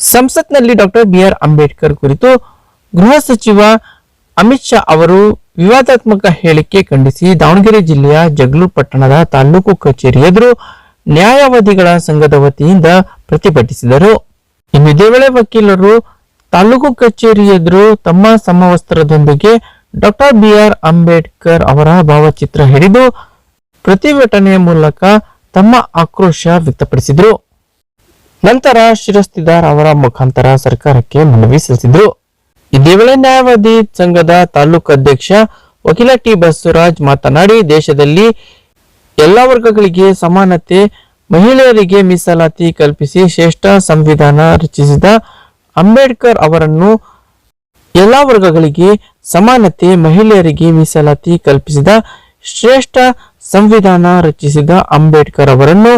ಸಂಸತ್ನಲ್ಲಿ doctor B R Ambedkar ಕುರಿತು ಗೃಹ ಸಚಿವ ಅಮಿತ್ ಶಾ ಅವರು ವಿವಾದಾತ್ಮಕ ಹೇಳಿಕೆ ಖಂಡಿಸಿ ದಾವಣಗೆರೆ ಜಿಲ್ಲೆಯ ಜಗಳೂರು ಪಟ್ಟಣದ ತಾಲೂಕು ಕಚೇರಿ ಎದುರು ನ್ಯಾಯವಾದಿಗಳ ಸಂಘದ ವತಿಯಿಂದ ಪ್ರತಿಭಟಿಸಿದರು. ಇನ್ನು ಇದೇ ವೇಳೆ ವಕೀಲರು ತಾಲೂಕು ಕಚೇರಿ ಎದುರು ತಮ್ಮ ಸಮವಸ್ತ್ರದೊಂದಿಗೆ ಡಾಕ್ಟರ್ ಬಿಆರ್ ಅಂಬೇಡ್ಕರ್ ಅವರ ಭಾವಚಿತ್ರ ಹಿಡಿದು ಪ್ರತಿಭಟನೆಯ ಮೂಲಕ ತಮ್ಮ ಆಕ್ರೋಶ ವ್ಯಕ್ತಪಡಿಸಿದರು. ನಂತರ ಶಿರಸ್ತಿದಾರ್ ಅವರ ಮುಖಾಂತರ ಸರ್ಕಾರಕ್ಕೆ ಮನವಿ ಸಲ್ಲಿಸಿದ್ರು. ಇದೇ ವೇಳೆ ನ್ಯಾಯವಾದಿ ಸಂಘದ ತಾಲೂಕು ಅಧ್ಯಕ್ಷ ವಕೀಲ ಟಿ ಬಸವರಾಜ್ ಮಾತನಾಡಿ, ದೇಶದಲ್ಲಿ ಎಲ್ಲ ವರ್ಗಗಳಿಗೆ ಸಮಾನತೆ, ಮಹಿಳೆಯರಿಗೆ ಮೀಸಲಾತಿ ಕಲ್ಪಿಸಿ ಶ್ರೇಷ್ಠ ಸಂವಿಧಾನ ರಚಿಸಿದ ಅಂಬೇಡ್ಕರ್ ಅವರನ್ನು ಎಲ್ಲ ವರ್ಗಗಳಿಗೆ ಸಮಾನತೆ, ಮಹಿಳೆಯರಿಗೆ ಮೀಸಲಾತಿ ಕಲ್ಪಿಸಿದ ಶ್ರೇಷ್ಠ ಸಂವಿಧಾನ ರಚಿಸಿದ ಅಂಬೇಡ್ಕರ್ ಅವರನ್ನು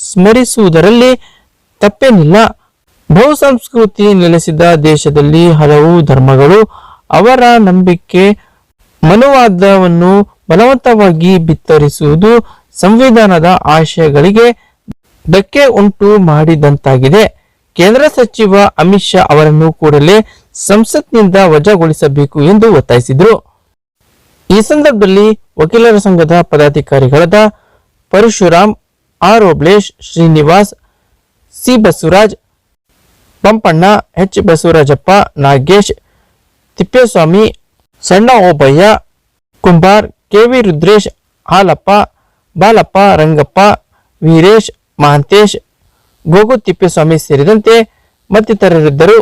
ಸ್ಮರಿಸುವುದರಲ್ಲಿ ತಪ್ಪೇನಿಲ್ಲ. ಬಹುಸಂಸ್ಕೃತಿ ನೆಲೆಸಿದ ದೇಶದಲ್ಲಿ ಹಲವು ಧರ್ಮಗಳು ಅವರ ನಂಬಿಕೆ ಮನುವಾದವನ್ನು ಬಲವಂತವಾಗಿ ಬಿತ್ತರಿಸುವುದು ಸಂವಿಧಾನದ ಆಶಯಗಳಿಗೆ ಧಕ್ಕೆ ಉಂಟು ಮಾಡಿದಂತಾಗಿದೆ. ಕೇಂದ್ರ ಸಚಿವ ಅಮಿತ್ ಶಾ ಅವರನ್ನು ಕೂಡಲೇ ಸಂಸತ್ನಿಂದ ವಜಾಗೊಳಿಸಬೇಕು ಎಂದು ಒತ್ತಾಯಿಸಿದರು. ಈ ಸಂದರ್ಭದಲ್ಲಿ ವಕೀಲರ ಸಂಘದ ಪದಾಧಿಕಾರಿಗಳಾದ Parashuram R Obalesh Srinivas, C Basavaraj, Pampanna, H Basavarajappa, Nagesh, Tippeswamy, Sanna Obaiah, Kumbar KV Rudresh, Halappa, Balappa, Rangappa, Veeresh, Mahantesh, Gogu Tippeswamy ಸೇರಿದಂತೆ ಮತ್ತಿತರರಿದ್ದರು.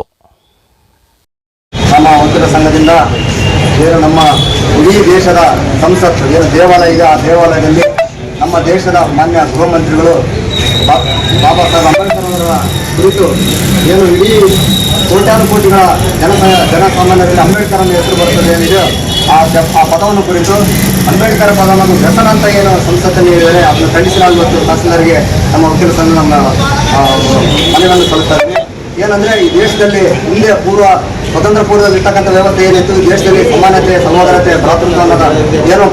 ನಮ್ಮ ವಕೀಲರ ಸಂಘದಿಂದ ಏನು ನಮ್ಮ ಇಡೀ ದೇಶದ ಸಂಸತ್ ಏನು ದೇವಾಲಯ ಇದೆ ಆ ದೇವಾಲಯದಲ್ಲಿ ನಮ್ಮ ದೇಶದ ಮಾನ್ಯ ಗೃಹ ಮಂತ್ರಿಗಳು ಬಾಬಾ ಸಾಹೇಬ್ ಅಂಬೇಡ್ಕರ್ ಅವರ ಕುರಿತು ಏನು ಇಡೀ ಕೋಟ್ಯಾನು ಕೋಟಿಗಳ ಜನ ಜನಸಾಮಾನ್ಯರಲ್ಲಿ ಅಂಬೇಡ್ಕರ್ ಅನ್ನು ಹೆಸರು ಬರ್ತದೆ ಏನಿದೆ, ಆ ಆ ಪದವನ್ನು ಕುರಿತು ಅಂಬೇಡ್ಕರ್ ಪದವನ್ನು ವ್ಯಸನ ಅಂತ ಏನು ಸಂಸತ್ತಲ್ಲಿ ಹೇಳಿದರೆ ಅದನ್ನು ಖಂಡಿಸಿ ನಾವು ನಮ್ಮ ವಕೀಲ ಸಂಘ ನಮ್ಮ ಮನವಿಯನ್ನು ಸಲ್ಲಿಸ್ತಾ ಏನಂದರೆ ಏನಂದ್ರೆ ಈ ದೇಶದಲ್ಲಿ ಹಿಂದೆ ಪೂರ್ವ ಸ್ವತಂತ್ರ ಪೂರ್ವದಲ್ಲಿ ಇರ್ತಕ್ಕಂಥ ವ್ಯವಸ್ಥೆ ಏನಿತ್ತು? ದೇಶದಲ್ಲಿ ಸಮಾನತೆ, ಸಹೋದರತೆ, ಭ್ರಾತೃತ್ವ ಅನ್ನೋದ ಏನು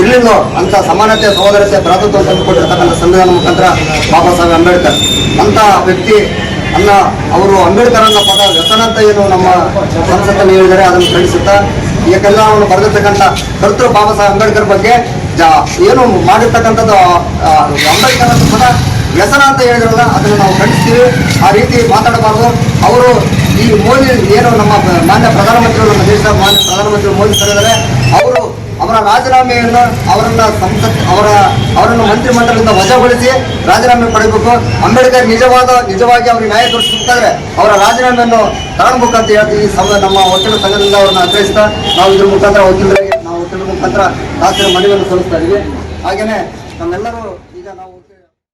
ಇರಲಿಲ್ಲ ಅಂತ ಸಮಾನತೆ, ಸಹೋದರತೆ, ಭ್ರಾತೃತ್ವ ತಂದುಕೊಟ್ಟಿರ್ತಕ್ಕಂಥ ಸಂವಿಧಾನ ಮುಖಾಂತರ ಬಾಬಾ ಸಾಹೇಬ್ ಅಂಬೇಡ್ಕರ್. ಅಂತ ವ್ಯಕ್ತಿ, ಅನ್ನ, ಅವರು ಅಂಬೇಡ್ಕರ್ ಅನ್ನೋ ಪದ ವ್ಯಸನ ಅಂತ ಏನು ನಮ್ಮ ಸಂಸತ್ತನ್ನು ಹೇಳಿದರೆ ಅದನ್ನು ಖಂಡಿಸುತ್ತಾ. ಈಗೆಲ್ಲ ಅವನು ಬರೆದಿರ್ತಕ್ಕಂಥ ಕರ್ತೃ ಬಾಬಾ ಸಾಹೇಬ್ ಅಂಬೇಡ್ಕರ್ ಬಗ್ಗೆ ಏನು ಮಾಡಿರ್ತಕ್ಕಂಥದ್ದು ಅಂಬೇಡ್ಕರ್ ಅನ್ನೋ ಪದ ವ್ಯಸನ ಅಂತ ಹೇಳಿದ್ರಲ್ಲ, ಅದನ್ನು ನಾವು ಖಂಡಿಸ್ತೀವಿ. ಆ ರೀತಿ ಮಾತಾಡಬಾರ್ದು. ಅವರು ಈ ಮೋದಿ ಏನು ನಮ್ಮ ಮಾನ್ಯ ಪ್ರಧಾನಮಂತ್ರಿ ನಮ್ಮ ದೇಶದ ಮಾನ್ಯ ಪ್ರಧಾನಮಂತ್ರಿ ಮೋದಿ ಕರೆದರೆ ಅವರು ಅವರ ರಾಜೀನಾಮೆಯನ್ನು ಅವರನ್ನ ಸಂಸತ್, ಅವರ, ಅವರನ್ನು ಮಂತ್ರಿಮಂಡಲದಿಂದ ವಜಾಗೊಳಿಸಿ ರಾಜೀನಾಮೆ ಪಡೆಯಬೇಕು. ಅಂಬೇಡ್ಕರ್ ನಿಜವಾದ, ನಿಜವಾಗಿ ಅವ್ರಿಗೆ ನ್ಯಾಯ ದೊರಕಿಸಿದ್ರೆ ಅವರ ರಾಜೀನಾಮೆಯನ್ನು ತಗೊಳ್ಬೇಕು ಅಂತ ಹೇಳ್ತೀವಿ ಈ ಸಮಯ ನಮ್ಮ ವಕೀಲ ಸಂಘದಿಂದ ಅವರನ್ನು ಆಗ್ರಹಿಸ್ತಾ ನಾವು ಇದ್ರ ಮುಖಾಂತರ ವಕೀಲರಿಗೆ ನಾವು ವಕೀಲರ ಮುಖಾಂತರ ರಾಜ್ಯದ ಮನವಿಯನ್ನು ಸಲ್ಲಿಸ್ತಾ ಇದ್ದೀವಿ ಹಾಗೇನೆ ನಮ್ಮೆಲ್ಲರೂ ಈಗ ನಾವು